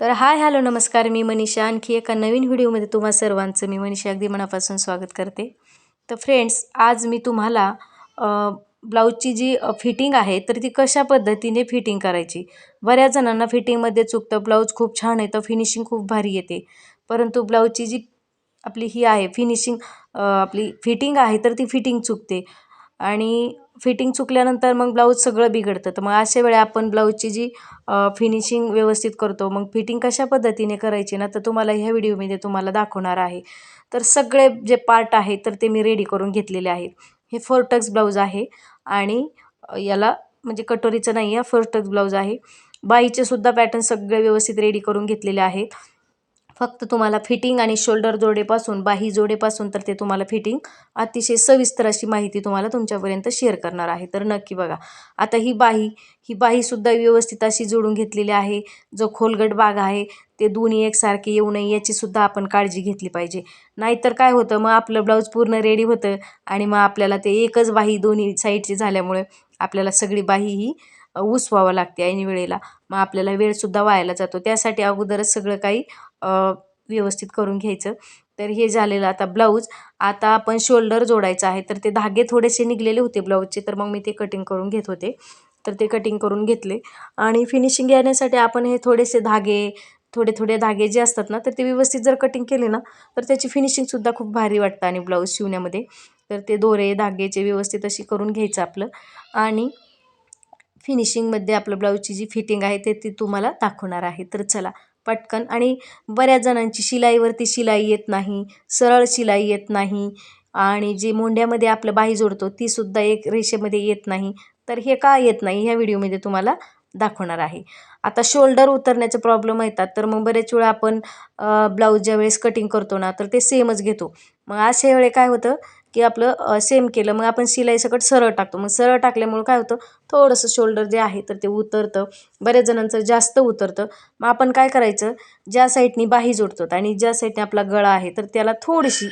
तर hi hello नमस्कार. मी मनीषा. आणखी एका नवीन व्हिडिओमध्ये तुम्हा सर्वांचं मी मनीषा अगदी मनापासून स्वागत करते. तर फ्रेंड्स आज मी तुम्हाला ब्लाऊजची जी फिटिंग आहे तर ती कशा पद्धतीने फिटिंग करायची? बऱ्याच जणांना फिटिंगमध्ये चुकतं. ब्लाऊज खूप छान येतं फिनिशिंग खूप भारी येते. परंतु ब्लाऊजची जी आपली ही आहे फिनिशिंग आपली फिटिंग आहे तर ती फिटिंग चुकते. आणि फिटिंग चुकल्यानंतर मग ब्लाऊज सगळं बिघडतं. तर मग अशा वेळी आपण ब्लाऊजची जी फिनिशिंग व्यवस्थित करतो मग फिटिंग कशा पद्धतीने करायची ना तर तुम्हाला ह्या व्हिडिओमध्ये तुम्हाला दाखवणार आहे. तर सगळे जे पार्ट आहे तर ते मी रेडी करून घेतलेले आहेत. हे फोर टक्स ब्लाऊज आहे आणि याला म्हणजे कटोरीचं नाही आहे फोर टक्स ब्लाऊज आहे. बाईचे सुद्धा पॅटर्न सगळे व्यवस्थित रेडी करून घेतलेले आहेत. फक्त तुम्हाला फिटिंग आणि शोल्डर जोडेपासून बाही जोडेपासून तर ते तुम्हाला फिटिंग अतिशय सविस्तर अशी माहिती तुम्हाला तुमच्यापर्यंत शेअर करणार आहे. तर नक्की बघा. आता ही बाही ही बाहीसुद्धा व्यवस्थित अशी जोडून घेतलेली आहे. जो खोलगट भाग आहे ते दोन्ही एकसारखे येऊ नये याचीसुद्धा आपण काळजी घेतली पाहिजे. नाहीतर काय होतं मग आपलं ब्लाऊज पूर्ण रेडी होतं आणि मग आपल्याला ते एकच बाही दोन्ही साईडची झाल्यामुळे आपल्याला सगळी बाही ही उसवावं लागते ऐन वेळेला. मग आपल्याला वेळसुद्धा वायाला जातो. त्यासाठी अगोदरच सगळं काही व्यवस्थित करून घ्यायचं. तर हे झालेलं आता ब्लाऊज. आता आपण शोल्डर जोडायचं आहे. तर ते धागे थोडेसे निघलेले होते ब्लाऊजचे. तर मग मी ते कटिंग करून घेत होते. तर ते कटिंग करून घेतले. आणि फिनिशिंग येण्यासाठी आपण हे थोडेसे धागे थोडे थोडे धागे जे असतात ना तर ते व्यवस्थित जर कटिंग केले ना तर त्याची फिनिशिंगसुद्धा खूप भारी वाटतं आणि ब्लाऊज शिवण्यामध्ये. तर ते दोरे धागेचे व्यवस्थित अशी करून घ्यायचं आपलं. आणि फिनिशिंगमध्ये आपलं ब्लाऊजची जी फिटिंग आहे ते ती तुम्हाला दाखवणार आहे. तर चला पटकन. आणि बऱ्याच जणांची शिलाईवरती शिलाई येत नाही सरळ शिलाई येत नाही आणि जे मोंड्यामध्ये आपलं बाही जोडतो तीसुद्धा एक रेषेमध्ये येत नाही. तर हे का येत नाही ह्या व्हिडिओमध्ये तुम्हाला दाखवणार आहे. आता शोल्डर उतरण्याचे प्रॉब्लेम येतात तर मग बरेच वेळा आपण ब्लाऊज ज्या वेळेस कटिंग करतो ना तर ते सेमच घेतो. मग अशा वेळे काय होतं की आपलं सेम केलं. मग आपण शिलाई सकट सरळ टाकतो. मग सरळ टाकल्यामुळं काय होतं? थोडंसं शोल्डर जे आहे तर ते उतरतं. बऱ्याच जणांचं जास्त उतरतं. मग आपण काय करायचं? ज्या साईडनी बाही जोडतो आणि ज्या साईडने आपला गळा आहे तर त्याला थोडीशी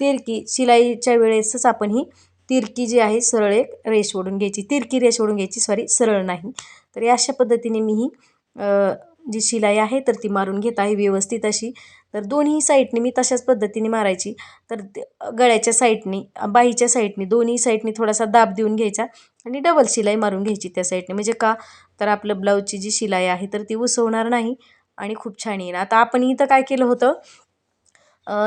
तिरकी शिलाईच्या वेळेसच आपण ही तिरकी जी आहे सरळ एक रेष ओढून घ्यायची. तिरकी रेष ओढून घ्यायची सॉरी सरळ नाही. तर अशा पद्धतीने मी ही जी शिलाई आहे तर ती मारून घेत आहे व्यवस्थित अशी. तर दोन्ही साईडने मी तशाच पद्धतीने मारायची. तर गळ्याच्या साईडने बाईच्या साईडने दोन्ही साईडने थोडासा दाब देऊन घ्यायचा आणि डबल शिलाई मारून घ्यायची त्या साईडने. म्हणजे का? तर आपलं ब्लाऊजची जी शिलाई आहे तर ती उसवणार नाही आणि खूप छान येईल आता आपण इथं काय केलं होतं?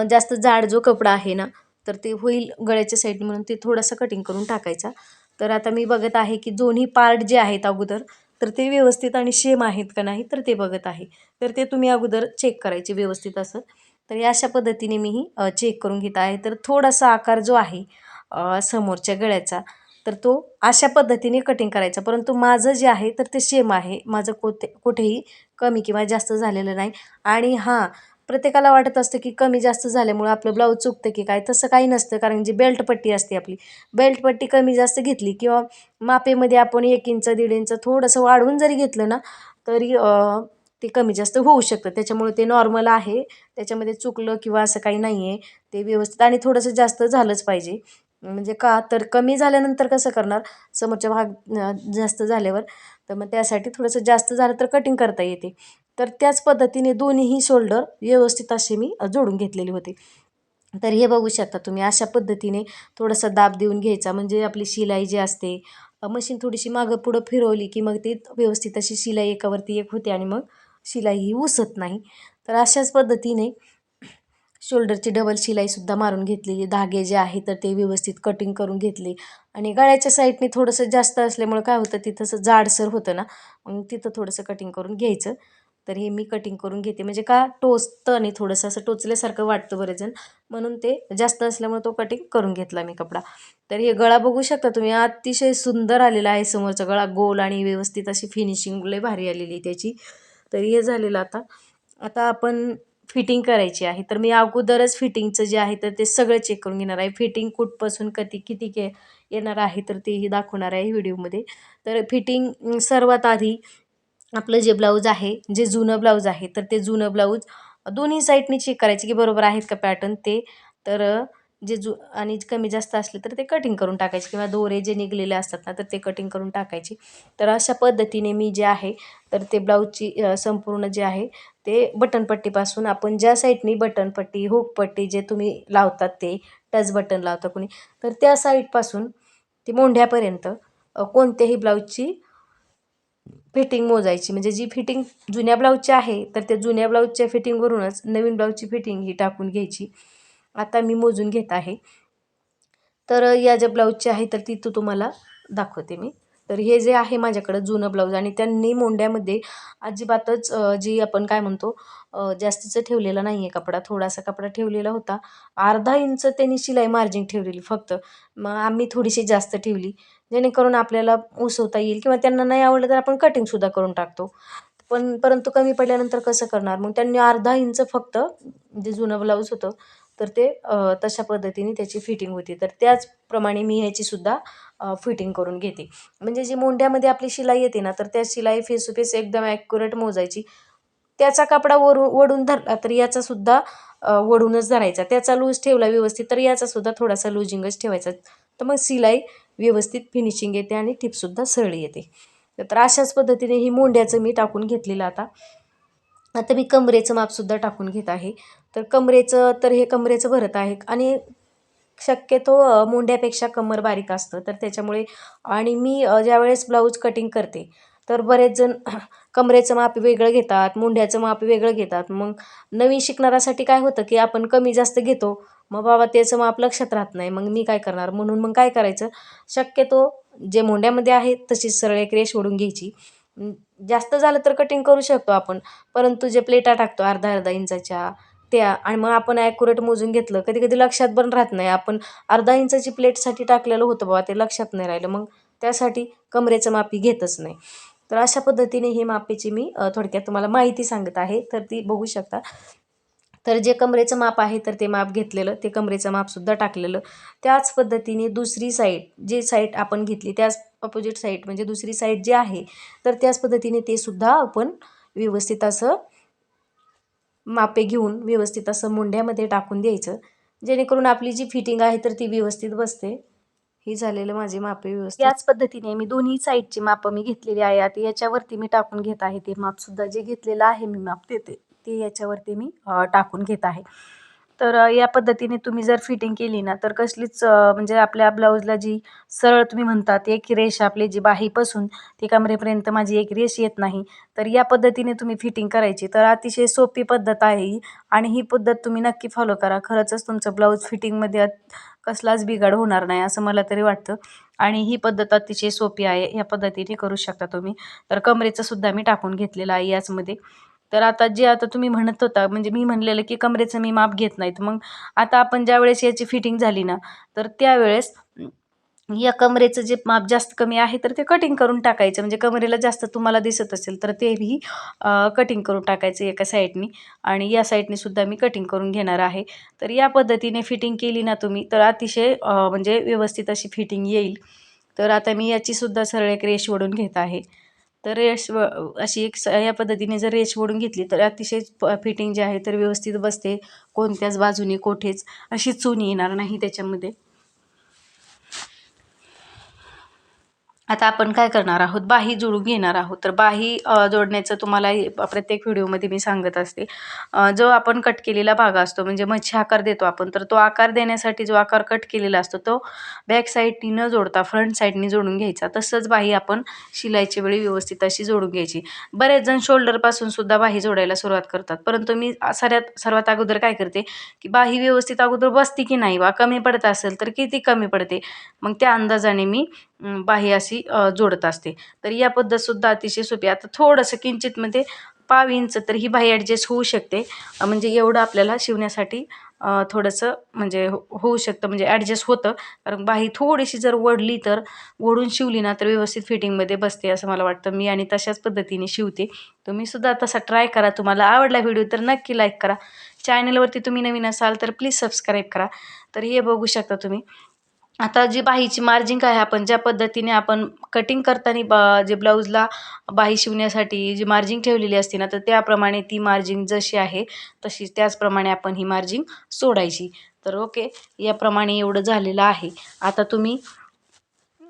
जास्त जाड जो कपडा आहे ना तर ते होईल गळ्याच्या साईडने म्हणून ते थोडासा कटिंग करून टाकायचा. तर आता मी बघत आहे की दोन्ही पार्ट जे आहेत अगोदर तर ते व्यवस्थित आणि सेम आहेत का नाही तर ते बघत आहे. तर ते तुम्ही अगोदर चेक करायचे व्यवस्थित असं. तर या अशा पद्धतीने मी ही चेक करून घेत आहे. तर थोडासा आकार जो आहे समोरच्या गळ्याचा तर तो अशा पद्धतीने कटिंग करायचा. परंतु माझं जे आहे तर ते सेम आहे. माझं कोते कुठेही कमी किंवा जास्त झालेलं नाही. आणि हां प्रत्येकाला वाटत असतं की कमी जास्त झाल्यामुळं आपलं ब्लाऊज चुकतं की काय तसं काही नसतं. कारण जी बेल्ट पट्टी असते आपली बेल्ट पट्टी कमी जास्त घेतली किंवा मापेमध्ये आपण एक इंच दीड इंच थोडंसं वाढवून जरी घेतलं ना तरी ते कमी जास्त होऊ शकतं. त्याच्यामुळे ते नॉर्मल आहे. त्याच्यामध्ये चुकलं किंवा असं काही नाही आहे ते व्यवस्थित आणि थोडंसं जास्त झालंच पाहिजे. म्हणजे का? तर कमी झाल्यानंतर कसं करणार? समोरच्या भाग जास्त झाल्यावर. तर मग त्यासाठी थोडंसं जास्त झालं तर कटिंग करता येते. तर त्याच पद्धतीने दोन्हीही शोल्डर व्यवस्थित असे मी जोडून घेतलेले होते. तर हे बघू शकता तुम्ही अशा पद्धतीने थोडासा दाब देऊन घ्यायचा. म्हणजे आपली शिलाई जी असते मशीन थोडीशी मागं पुढं फिरवली की मग ती व्यवस्थित अशी शिलाई एकावरती एक होते आणि मग शिलाई ही उसत नाही. तर अशाच पद्धतीने शोल्डरची डबल शिलाईसुद्धा मारून घेतलेली. धागे जे आहे तर ते व्यवस्थित कटिंग करून घेतले. आणि गळ्याच्या साईडने थोडंसं जास्त असल्यामुळं काय होतं तिथंसं जाडसर होतं ना मग तिथं थोडंसं कटिंग करून घ्यायचं. तर हे मी कटिंग करून घेते. म्हणजे का टोचतं आणि थोडंसं असं टोचल्यासारखं वाटतं बरेच जण म्हणून ते जास्त असल्यामुळे तो कटिंग करून घेतला मी कपडा. तर हे गळा बघू शकता तुम्ही. अतिशय सुंदर आलेला आहे समोरचा गळा. गोल आणि व्यवस्थित अशी फिनिशिंग लय भारी आलेली त्याची. तर हे झालेलं आता. आता आपण फिटिंग करायची आहे. तर मी अगोदरच फिटिंगचं जे आहे तर ते सगळं चेक करून घेणार आहे. फिटिंग कुठपासून कधी किती के येणार आहे तर तेही दाखवणार आहे व्हिडिओमध्ये. तर फिटिंग सर्वात आधी आपलं जे ब्लाऊज आहे जे जुनं ब्लाऊज आहे तर ते जुनं ब्लाऊज दोन्ही साईडनी चेक करायचे की बरोबर आहेत का पॅटर्न ते. तर जे जु आणि कमी जास्त असले तर ते कटिंग करून टाकायचे किंवा दोरे जे निघलेले असतात ना तर ते कटिंग करून टाकायचे. तर अशा पद्धतीने मी जे आहे तर ते ब्लाऊजची संपूर्ण जे आहे ते बटनपट्टीपासून आपण ज्या साईडनी बटनपट्टी हुकपट्टी जे तुम्ही लावतात ते टच बटन लावता कोणी तर त्या साईडपासून ती मोंढ्यापर्यंत कोणत्याही ब्लाऊजची फिटिंग मोजायची. म्हणजे जी फिटिंग जुन्या ब्लाऊजची आहे तर त्या जुन्या ब्लाऊजच्या फिटिंगवरूनच नवीन ब्लाऊजची फिटिंग ही टाकून घ्यायची. आता मी मोजून घेत आहे. तर या ज्या ब्लाऊजची आहे तर ती तू तुम्हाला दाखवते मी. तर हे जे आहे माझ्याकडं जुनं ब्लाऊज आणि त्यांनी मोंड्यामध्ये अजिबातच जी आपण काय म्हणतो जास्तीचं ठेवलेला नाही आहे कपडा थोडासा कपडा ठेवलेला होता. अर्धा इंच त्यांनी शिलाई मार्जिन ठेवलेली फक्त. मग आम्ही थोडीशी जास्त ठेवली. जेणेकरून आपल्याला उसवता येईल किंवा त्यांना नाही आवडलं तर आपण कटिंगसुद्धा करून टाकतो. पण परंतु कमी पडल्यानंतर कसं करणार? मग त्यांनी अर्धा इंच फक्त जे जुनं ब्लाऊज होतं तर ते तशा पद्धतीने त्याची फिटिंग होती. तर त्याचप्रमाणे मी ह्याचीसुद्धा फिटिंग करून घेते. म्हणजे जी मोंड्यामध्ये आपली शिलाई येते ना तर त्या शिलाई फेस टू फेस एकदम ॲक्युरेट मोजायची. त्याचा कपडा वरून वडून धरला तर याचासुद्धा वडूनच धरायचा. त्याचा लूज ठेवला व्यवस्थित तर याचासुद्धा थोडासा लूजिंगच ठेवायचा. तर मग शिलाई व्यवस्थित फिनिशिंग येते आणि टिपसुद्धा सरळ येते. तर अशाच पद्धतीने ही मोंड्याचं मी टाकून घेतलेलं आता. आता मी कमरेचं मापसुद्धा टाकून घेत आहे. तर कमरेचं तर हे कमरेचं भरत आहे आणि शक्यतो मोंड्यापेक्षा कमर बारीक असतं. तर त्याच्यामुळे आणि मी ज्यावेळेस ब्लाऊज कटिंग करते तर बरेच जण कमरेचं माप वेगळं घेतात मुंड्याचं माप वेगळं घेतात. मग नवीन शिकणाऱ्यासाठी काय होतं की आपण कमी जास्त घेतो. मग बाबा त्याचं माप लक्षात राहत नाही. मग मी काय करणार? म्हणून मग काय करायचं? शक्यतो जे मुंड्यामध्ये आहे तशीच सरळ एक रेष ओढून घ्यायची. जास्त झालं तर कटिंग करू शकतो आपण. परंतु जे प्लेटा टाकतो अर्धा अर्धा इंचाच्या त्या आणि मग आपण ॲक्युरेट मोजून घेतलं कधी कधी लक्षात पण राहत नाही. आपण अर्धा इंचाची प्लेटसाठी टाकलेलं होतं बाबा ते लक्षात नाही राहिलं. मग त्यासाठी कमरेचं मापी घेतच नाही. तर अशा पद्धतीने ही मापेची मी थोडक्यात तुम्हाला माहिती सांगत आहे तर ती बघू शकता. तर जे कमरेचं माप आहे तर ते माप घेतलेलं ते कमरेचं मापसुद्धा टाकलेलं. त्याच पद्धतीने दुसरी साईड जे साईड आपण घेतली त्याच अपोजिट साईड म्हणजे दुसरी साईड जी आहे तर त्याच पद्धतीने ते सुद्धा आपण व्यवस्थित असं मापे घेऊन व्यवस्थित असं मुंड्यामध्ये टाकून द्यायचं. जेणेकरून आपली जी फिटिंग आहे तर ती व्यवस्थित बसते. ही झालेलं माझे मापे व्यवस्थित. याच पद्धतीने मी दोन्ही साईडची मापं मी घेतलेली आहे. आता याच्यावरती मी टाकून घेत आहे ते मापसुद्धा जे घेतलेलं आहे मी माप देते ते याच्यावरती मी टाकून घेत आहे. तर या पद्धतीने तुम्ही जर फिटिंग केली ना तर कसलीच म्हणजे आपल्या ब्लाऊजला जी सरळ तुम्ही म्हणतात एक रेष आपली जी बाहीपासून ती कमरेपर्यंत माझी एक रेष येत नाही तर या पद्धतीने तुम्ही फिटिंग करायची. तर अतिशय सोपी पद्धत आहे ही आणि ही पद्धत तुम्ही नक्की फॉलो करा. खरंचच तुमचं ब्लाऊज फिटिंगमध्ये कसलाच बिघाड होणार नाही असं मला तरी वाटतं. आणि ही पद्धत अतिशय सोपी आहे या पद्धतीने करू शकता तुम्ही. तर कमरेचं सुद्धा मी टाकून घेतलेलं आहे याचमध्ये. तर आता जे आता तुम्ही म्हणत होता म्हणजे मी म्हणलेलं की कमरेचं मी माप घेत नाहीत. मग आता आपण ज्यावेळेस याची फिटिंग झाली ना तर त्यावेळेस या कमरेचं जे माप जास्त कमी आहे तर ते कटिंग करून टाकायचं. म्हणजे कमरेला जास्त तुम्हाला दिसत असेल तर तेही कटिंग करून टाकायचं एका साईडनी आणि या साईडने सुद्धा मी कटिंग करून घेणार आहे. तर या पद्धतीने फिटिंग केली ना तुम्ही तर अतिशय म्हणजे व्यवस्थित अशी फिटिंग येईल. तर आता मी याचीसुद्धा सरळ एक रेश ओढून घेत आहे. तर रेश व अशी एक स या पद्धतीने जर रेश ओढून घेतली तर अतिशय फिटिंग जे आहे तर व्यवस्थित बसते. कोणत्याच बाजूने कोठेच अशी चून येणार नाही त्याच्यामध्ये. आता आपण काय करणार आहोत? बाही जोडून घेणार आहोत. तर बाही जोडण्याचं तुम्हाला प्रत्येक व्हिडिओमध्ये मी सांगत असते. जो आपण कट केलेला भाग असतो म्हणजे मच्छी आकार देतो आपण तर तो आकार देण्यासाठी जो आकार कट केलेला असतो तो बॅक साईडनी न जोडता फ्रंट साईडनी जोडून घ्यायचा. तसंच बाही आपण शिलाईच्या वेळी व्यवस्थित अशी जोडून घ्यायची. बरेच जण शोल्डरपासून सुद्धा बाही जोडायला सुरुवात करतात. परंतु मी सर्वात सर्वात अगोदर काय करते की बाही व्यवस्थित अगोदर बसते की नाही वा कमी पडत असेल तर किती कमी पडते? मग त्या अंदाजाने मी बाही अशी जोडत असते. तर या पद्धतसुद्धा अतिशय सोपी आता थोडंसं किंचितमध्ये म्हणजे पाव इंच तर ही बाही ॲडजस्ट होऊ शकते. म्हणजे एवढं आपल्याला शिवण्यासाठी थोडंसं म्हणजे हो होऊ शकतं म्हणजे ॲडजस्ट होतं. कारण बाही थोडीशी जर वडली तर ओढून शिवली ना तर व्यवस्थित फिटिंगमध्ये बसते असं मला वाटतं. मी आणि तशाच पद्धतीने शिवते. तुम्हीसुद्धा तसा ट्राय करा. तुम्हाला आवडला व्हिडिओ तर नक्की लाईक करा. चॅनलवरती तुम्ही नवीन असाल तर प्लीज सबस्क्राईब करा. तर हे बघू शकता तुम्ही. आता जी बाहीची मार्जिंग आहे आपण ज्या पद्धतीने आपण कटिंग करताना ब जे ब्लाऊजला बाही शिवण्यासाठी जी मार्जिंग ठेवलेली असते ना तर त्याप्रमाणे ती मार्जिंग जशी आहे तशी त्याचप्रमाणे आपण ही मार्जिंग सोडायची. तर ओके याप्रमाणे एवढं झालेलं आहे. आता तुम्ही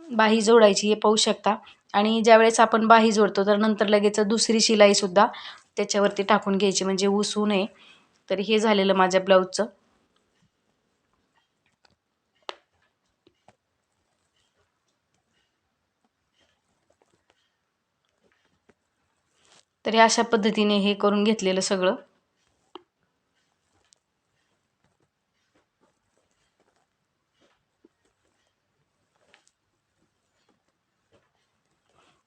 बाही जोडायची हे पाहू शकता. आणि ज्यावेळेस आपण बाही जोडतो तर नंतर लगेच दुसरी शिलाईसुद्धा त्याच्यावरती टाकून घ्यायची म्हणजे उसू नये. तर हे झालेलं माझ्या ब्लाऊजचं तर अशा पद्धतीने हे करून घेतलेलं सगळं.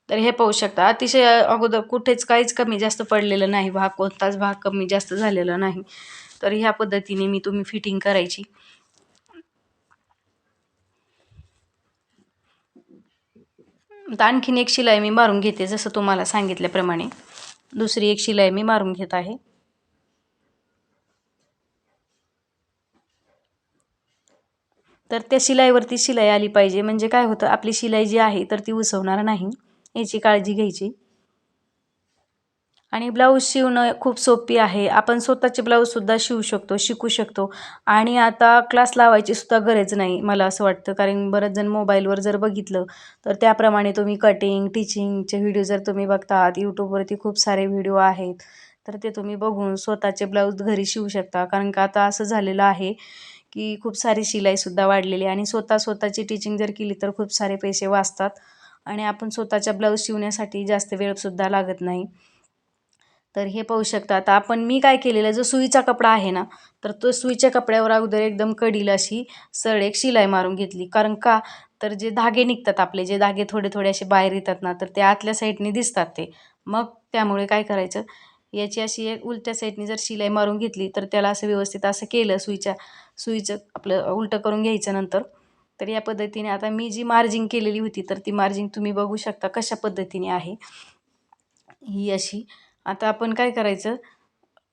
तर हे पाहू शकता अतिशय अगोदर कुठेच काहीच कमी जास्त पडलेलं नाही भाग कोणताच भाग कमी जास्त झालेला नाही. तर ह्या पद्धतीने मी तुम्ही फिटिंग करायची. तर आणखीन एक शिलाई मी मारून घेते जसं तुम्हाला सांगितल्याप्रमाणे. दुसरी एक शिलाई मी मारून घेत आहे. तर त्या शिलाईवरती शिलाई आली पाहिजे. म्हणजे काय होतं आपली शिलाई जी आहे तर ती उसवणार नाही. याची काळजी घ्यायची. आणि ब्लाऊज शिवणं खूप सोपी आहे. आपण स्वतःचे ब्लाऊजसुद्धा शिवू शकतो शिकू शकतो. आणि आता क्लास लावायची सुद्धा गरज नाही मला असं वाटतं. कारण बरेच जण मोबाईलवर जर बघितलं तर त्याप्रमाणे तुम्ही कटिंग टिचिंगचे व्हिडिओ जर तुम्ही बघतात यूट्यूबवरती खूप सारे व्हिडिओ आहेत तर ते तुम्ही बघून स्वतःचे ब्लाऊज घरी शिवू शकता. कारण का आता असं झालेलं आहे की खूप सारी शिलाईसुद्धा वाढलेली आणि स्वतः स्वतःची टीचिंग जर केली तर खूप सारे पैसे वाचतात. आणि आपण स्वतःच्या ब्लाऊज शिवण्यासाठी जास्त वेळसुद्धा लागत नाही. तर हे पाहू शकता. आता आपण मी काय केलेलं जो सुईचा कपडा आहे ना तर तो सुईच्या कपड्यावर अगोदर एकदम कडील अशी सरळ एक शिलाई मारून घेतली. कारण का? तर जे धागे निघतात आपले जे धागे थोडे थोडे असे बाहेर येतात ना तर ते आतल्या साईडने दिसतात ते. मग त्यामुळे काय करायचं? याची अशी एक उलट्या साईडने जर शिलाई मारून घेतली तर त्याला असं व्यवस्थित असं केलं सुईच्या सुईचं आपलं उलटं करून घ्यायचं नंतर. तर या पद्धतीने आता मी जी मार्जिंग केलेली होती तर ती मार्जिंग तुम्ही बघू शकता कशा पद्धतीने आहे. ही अशी आता आपण काय करायचं?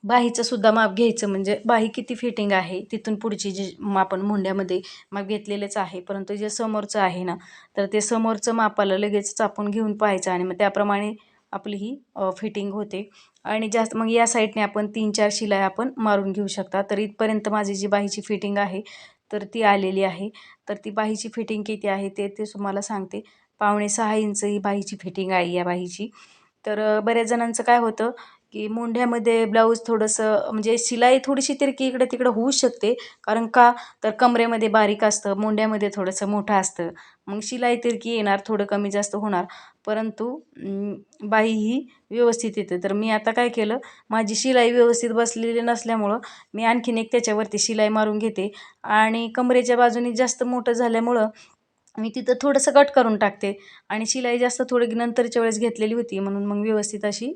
बाहीचंसुद्धा माप घ्यायचं. म्हणजे बाही किती फिटिंग आहे तिथून पुढची जी आपण मुंड्यामध्ये माप घेतलेलेच आहे. परंतु जे समोरचं आहे ना तर ते समोरचं मापाला लगेचच आपण घेऊन पाहायचं आणि मग त्याप्रमाणे आपली ही फिटिंग होते. आणि जास्त मग या साईडने आपण तीन चार शिलाई आपण मारून घेऊ शकता. तर इथपर्यंत माझी जी बाहीची फिटिंग आहे तर ती आलेली आहे. तर ती बाहीची फिटिंग किती आहे ते ते तुम्हाला सांगते. पावणे सहा इंच ही बाहीची फिटिंग आहे या बाहीची. तर बऱ्याच जणांचं काय होतं की मुंढ्यामध्ये ब्लाऊज थोडंसं म्हणजे शिलाई थोडीशी तिरकी इकडे तिकडं होऊ शकते. कारण का? तर कमरेमध्ये बारीक असतं मुंढ्यामध्ये थोडंसं मोठं असतं. मग शिलाई तिरकी येणार थोडं कमी जास्त होणार. परंतु बाई ही व्यवस्थित येते. तर मी आता काय केलं माझी शिलाई व्यवस्थित बसलेली नसल्यामुळं मी आणखीन एक त्याच्यावरती शिलाई मारून घेते. आणि कमरेच्या बाजूने जास्त मोठं झाल्यामुळं मी तिथं थोडंसं कट करून टाकते. आणि शिलाई जास्त थोडी नंतरच्या वेळेस घेतलेली होती म्हणून मग व्यवस्थित अशी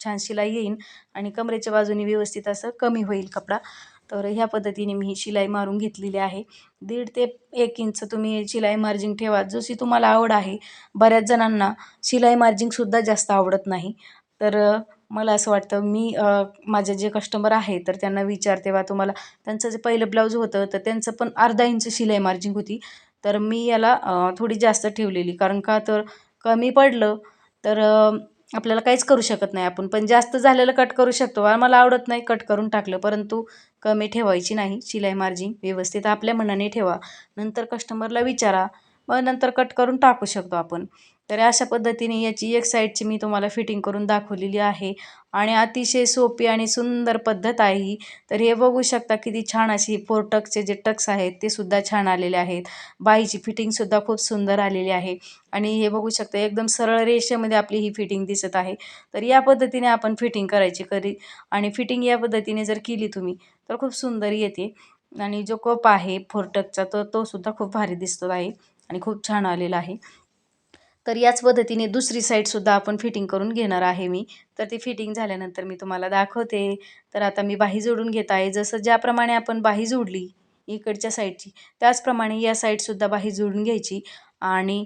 छान शिलाई येईन. आणि कमरेच्या बाजूने व्यवस्थित असं कमी होईल कपडा. तर ह्या पद्धतीने मी ही शिलाई मारून घेतलेली आहे. दीड ते एक इंच तुम्ही शिलाई मार्जिंग ठेवा. जशी तुम्हाला आवड आहे बऱ्याच जणांना शिलाई मार्जिंगसुद्धा जास्त आवडत नाही. तर मला असं वाटतं मी माझे जे कस्टमर आहे तर त्यांना विचारते वा तुम्हाला त्यांचं जे पहिलं ब्लाऊज होतं तर त्यांचं पण अर्धा इंच शिलाई मार्जिंग होती. तर मी याला थोडी जास्त ठेवलेली. कारण का तर कमी पडलं तर आपल्याला काहीच करू शकत नाही आपण. पण जास्त झालेलं कट करू शकतो. मला आवडत नाही कट करून टाकलं. परंतु कमी ठेवायची नाही. शिलाई मार्जिंग व्यवस्थित आपल्या मनाने ठेवा. नंतर कस्टमरला विचारा. मग नंतर कट करून टाकू शकतो आपण. तर अशा पद्धतीने याची एक साईडची मी तुम्हाला फिटिंग करून दाखवलेली आहे. आणि अतिशय सोपी आणि सुंदर पद्धत आहे ही. तर हे बघू शकता किती छान अशी फोर टक्सचे जे टक्स आहेत ते सुद्धा छान आलेले आहेत. बाईची फिटिंगसुद्धा खूप सुंदर आलेली आहे. आणि हे बघू शकता एकदम सरळ रेषेमध्ये आपली ही फिटिंग दिसत आहे. तर या पद्धतीने आपण फिटिंग करायची करी आणि फिटिंग या पद्धतीने जर केली तुम्ही तर खूप सुंदर येते. आणि जो कप आहे फोर टकचा तर तो सुद्धा खूप भारी दिसतो आहे. आणि खूप छान आलेला आहे. तर याच पद्धतीने दुसरी साईडसुद्धा आपण फिटिंग करून घेणार आहे मी. तर ती फिटिंग झाल्यानंतर मी तुम्हाला दाखवते. तर आता मी बाही जोडून घेत आहे. जसं ज्याप्रमाणे आपण बाही जोडली इकडच्या साईडची त्याचप्रमाणे या साईडसुद्धा बाही जोडून घ्यायची आणि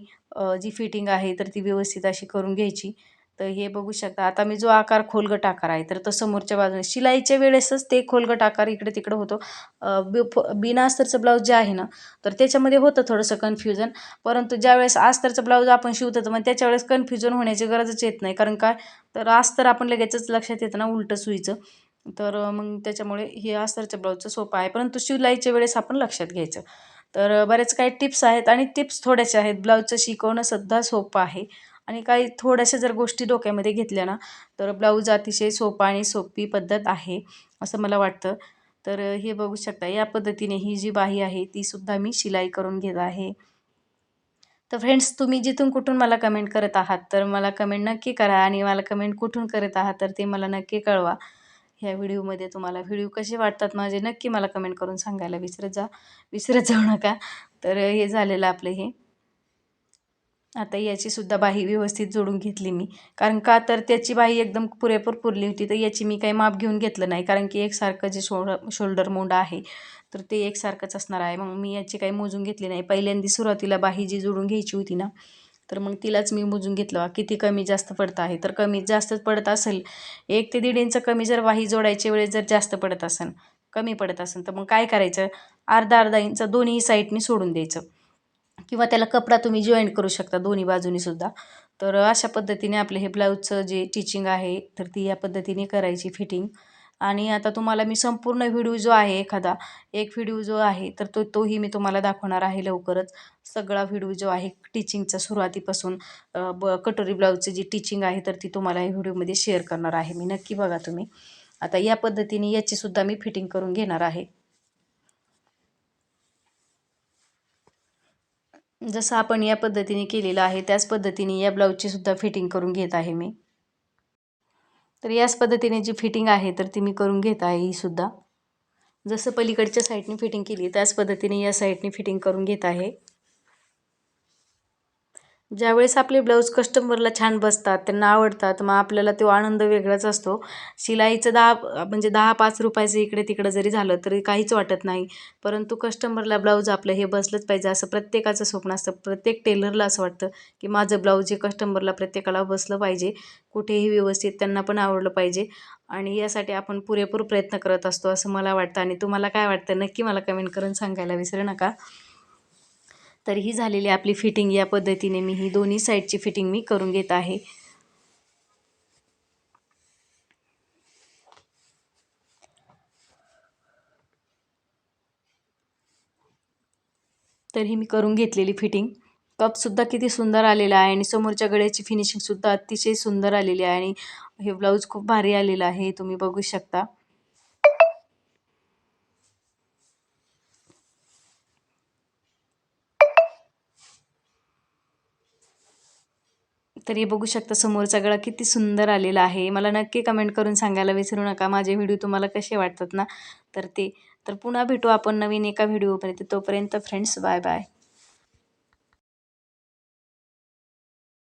जी फिटिंग आहे तर ती व्यवस्थित अशी करून घ्यायची. तर हे बघू शकता. आता मी जो आकार खोलगट आकार आहे तर तो समोरच्या बाजूने शिलाईच्या वेळेसच ते खोलगट आकार इकडे तिकडं होतो. बि बिना अस्तरचं ब्लाऊज जे आहे ना तर त्याच्यामध्ये होतं थोडंसं कन्फ्युजन परंतु ज्यावेळेस अस्तरचं ब्लाऊज आपण शिवतो तर मग त्याच्या वेळेस कन्फ्युजन होण्याची गरजच येत नाही. कारण काय? तर अस्तर आपण लगेचच लक्षात येतं ना उलटं सुईचं. तर मग त्याच्यामुळे हे अस्तरच्या ब्लाऊजचं सोपं आहे. परंतु शिलाईच्या वेळेस आपण लक्षात घ्यायचं. तर बरेच काही टिप्स आहेत आणि टिप्स थोड्याशा आहेत. ब्लाऊजचं शिकवणं सुद्धा सोपं आहे. आणि काही थोड्याशा जर गोष्टी डोक्यामध्ये घेतल्या ना तर ब्लाऊज अतिशय सोपा आणि सोपी पद्धत आहे असं मला वाटतं. तर हे बघू शकता या पद्धतीने ही जी बाही आहे तीसुद्धा मी शिलाई करून घेत आहे. तर फ्रेंड्स तुम्ही जिथून कुठून मला कमेंट करत आहात तर मला कमेंट नक्की करा आणि मला कमेंट कुठून करत आहात तर ते मला नक्की कळवा. ह्या व्हिडिओमध्ये तुम्हाला व्हिडिओ कसे वाटतात माझे नक्की मला कमेंट करून सांगायला विसरत जा विसरत जाऊ नका. तर हे झालेलं आपलं हे. आता याचीसुद्धा बाही व्यवस्थित जोडून घेतली मी. कारण का तर त्याची बाही एकदम पुरेपूर पुरली होती तर याची मी काही माप घेऊन घेतलं नाही. कारण की एकसारखं जे शोल्डर शोल्डर मोंडा आहे तर ते एकसारखंच असणार आहे. मग मी याची काही मोजून घेतली नाही. पहिल्यांदा सुरुवातीला बाही जी जोडून घ्यायची होती ना तर मग तिलाच मी मोजून घेतलं. किती कमी जास्त पडत आहे. तर कमी जास्तच पडत असेल एक ते दीड इंच कमी जर बाही जोडायच्या वेळेस जर जास्त पडत असेल कमी पडत असेल तर मग काय करायचं? अर्धा अर्धा इंच दोन्ही साईडनी सोडून द्यायचं. किंवा त्याला कपडा तुम्ही जॉईंट करू शकता दोन्ही बाजूनी सुद्धा. तर अशा पद्धतीने आपलं हे ब्लाऊजचं जे टिचिंग आहे तर ती या पद्धतीने करायची फिटिंग आणि आता तुम्हाला मी संपूर्ण व्हिडिओ जो आहे एखादा एक व्हिडिओ जो आहे तर तो तोही मी तुम्हाला दाखवणार आहे लवकरच. सगळा व्हिडिओ जो आहे टिचिंगचा सुरुवातीपासून ब कटोरी ब्लाऊजची जी टिचिंग आहे तर ती तुम्हाला या व्हिडिओमध्ये शेअर करणार आहे मी. नक्की बघा तुम्ही. आता या पद्धतीने याचीसुद्धा मी फिटिंग करून घेणार आहे. जसं आपण या पद्धतीने केलेलं आहे त्याच पद्धतीने या ब्लाऊजची सुद्धा फिटिंग करून घेत आहे मी. तर याच पद्धतीने जी फिटिंग आहे तर ती मी करून घेत आहे ही सुद्धा. जसं पलीकडच्या साईडने फिटिंग केली त्याच पद्धतीने या साईडने फिटिंग करून घेत आहे. ज्यावेळेस आपले ब्लाऊज कस्टमरला छान बसतात त्यांना आवडतात मग आपल्याला तो आनंद वेगळाच असतो. शिलाईचं दहा म्हणजे दहा पाच रुपयाचं इकडे तिकडं जरी झालं तरी काहीच वाटत नाही. परंतु कस्टमरला ब्लाऊज आपलं हे बसलंच पाहिजे असं प्रत्येकाचं स्वप्न असतं. प्रत्येक टेलरला असं वाटतं की माझं ब्लाऊज हे कस्टमरला प्रत्येकाला बसलं पाहिजे. कुठेही व्यवस्थित त्यांना पण आवडलं पाहिजे. आणि यासाठी आपण पुरेपूर प्रयत्न करत असतो असं मला वाटतं. आणि तुम्हाला काय वाटतं? नक्की मला कमेंट करून सांगायला विसरू नका. तर ही झालेली आपली फिटिंग. या पद्धतीने मी ही दोन्ही साईडची फिटिंग मी करून घेत आहे. तर ही मी करून घेतलेली फिटिंग. कपसुद्धा किती सुंदर आलेला आहे आणि समोरच्या गळ्याची फिनिशिंगसुद्धा अतिशय सुंदर आलेली आहे आणि हे ब्लाऊज खूप भारी आलेलं आहे तुम्ही बघू शकता. तर हे बघू शकता समोरचा गळा किती सुंदर आलेला आहे. मला नक्की कमेंट करून सांगायला विसरू नका. माझे व्हिडिओ तुम्हाला कसे वाटतात ना? तर ते. तर पुन्हा भेटू आपण नवीन एका व्हिडिओपर्यंत तोपर्यंत फ्रेंड्स बाय बाय